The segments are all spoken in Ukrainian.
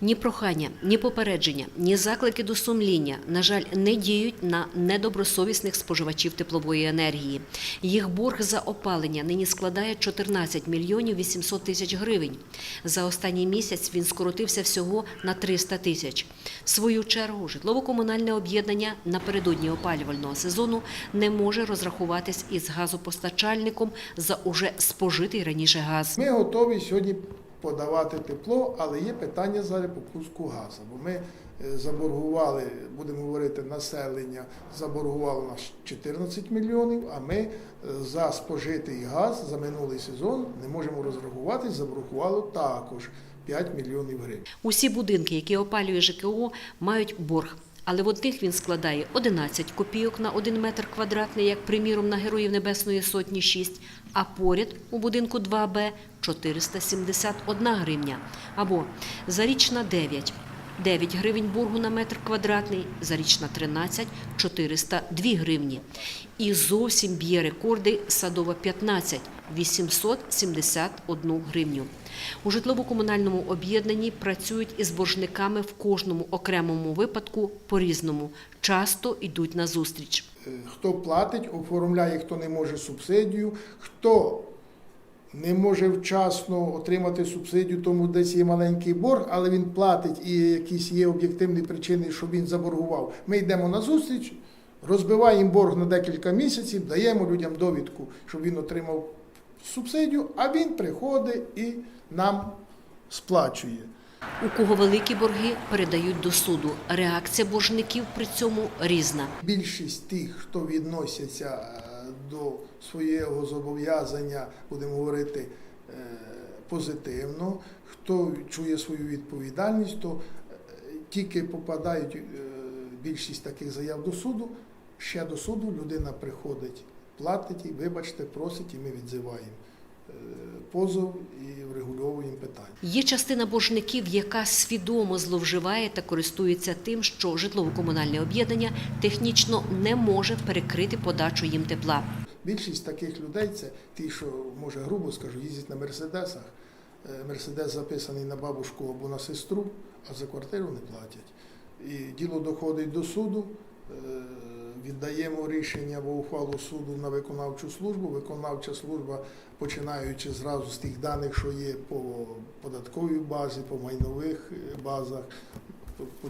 Ні прохання, ні попередження, ні заклики до сумління, на жаль, не діють на недобросовісних споживачів теплової енергії. Їх борг за опалення нині складає 14 мільйонів 800 тисяч гривень. За останній місяць він скоротився всього на 300 тисяч. В свою чергу житлово-комунальне об'єднання напередодні опалювального сезону не може розрахуватись із газопостачальником за уже спожитий раніше газ. Ми готові сьогодні подавати тепло, але є питання зараз по газу. Бо ми е, заборгували, будемо говорити, населення заборгувало нас 14 мільйонів, а ми е, за спожитий газ за минулий сезон не можемо розрахуватись, заборгувало також 5 мільйонів гривень. Усі будинки, які опалює ЖКО, мають борг. Але в одних він складає 11 копійок на 1 метр квадратний, як приміром на Героїв Небесної Сотні 6, а поряд у будинку 2Б 471 гривня. Або зарічна 9. 9 гривень боргу на метр квадратний, зарічна 13 – 402 гривні. І зовсім б'є рекорди садова 15 – 871 гривню. У житлово-комунальному об'єднанні працюють із боржниками в кожному окремому випадку по-різному. Часто йдуть на зустріч. Е, Хто платить, оформляє, хто не може субсидію, хто не може вчасно отримати субсидію, тому десь є маленький борг, але він платить і якісь є об'єктивні причини, що він заборгував. Ми йдемо на зустріч, розбиваємо борг на декілька місяців, даємо людям довідку, щоб він отримав субсидію, а він приходить і нам сплачує. У кого великі борги передають до суду. Реакція боржників при цьому різна. Більшість тих, хто відносяться до свого зобов'язання, будемо говорити, е, позитивно, хто чує свою відповідальність, то е, тільки попадають е, більшість таких заяв до суду, ще до суду людина приходить, платить і, вибачте, просить, і ми відзиваємо позов і врегульовуємо питання. Є частина боржників, яка свідомо зловживає та користується тим, що житлово-комунальне об'єднання технічно не може перекрити подачу їм тепла. Більшість таких людей це ті, що може грубо скажу, їздять на мерседесах. Е, Мерседес записаний на бабушку або на сестру, а за квартиру не платять. І діло доходить до суду. Віддаємо рішення або ухвалу суду на виконавчу службу. Виконавча служба, починаючи зразу з тих даних, що є по податковій базі, по майнових е, базах, по- по-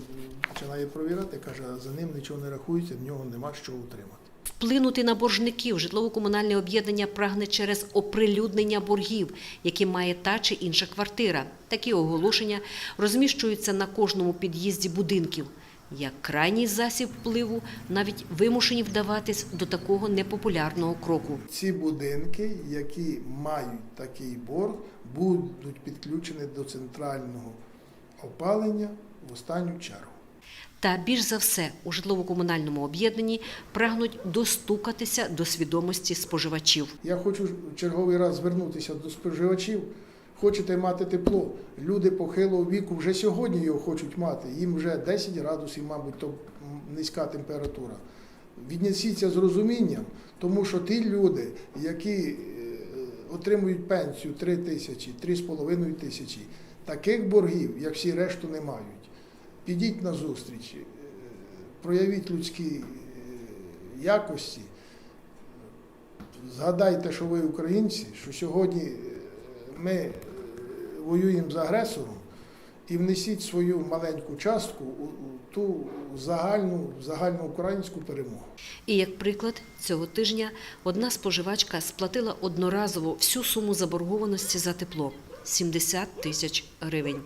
починає провіряти, каже, за ним нічого не рахується, в нього нема що утримати. Вплинути на боржників житлово-комунальне об'єднання прагне через оприлюднення боргів, які має та чи інша квартира. Такі оголошення розміщуються на кожному під'їзді будинків. Як крайній засіб впливу, навіть вимушені вдаватись до такого непопулярного кроку. Ці будинки, які мають такий борг, будуть підключені до центрального опалення в останню чергу. Та більш за все у житлово-комунальному об'єднанні прагнуть достукатися до свідомості споживачів. Я хочу черговий раз звернутися до споживачів. Хочете мати тепло? Люди похилого віку вже сьогодні його хочуть мати. Їм вже 10 градусів, мабуть, то низька температура. Віднесіться з розумінням, тому що ті люди, які е, отримують пенсію 3 тисячі, 3,5 тисячі, таких боргів, як всі решту, не мають. Підіть на зустріч, е, проявіть людські е, якості. Згадайте, що ви українці, що сьогодні ми е, воюємо з агресором і внесіть свою маленьку частку у, ту загальну, загальноукраїнську перемогу. І як приклад, цього тижня одна споживачка сплатила одноразово всю суму заборгованості за тепло 70 тисяч гривень.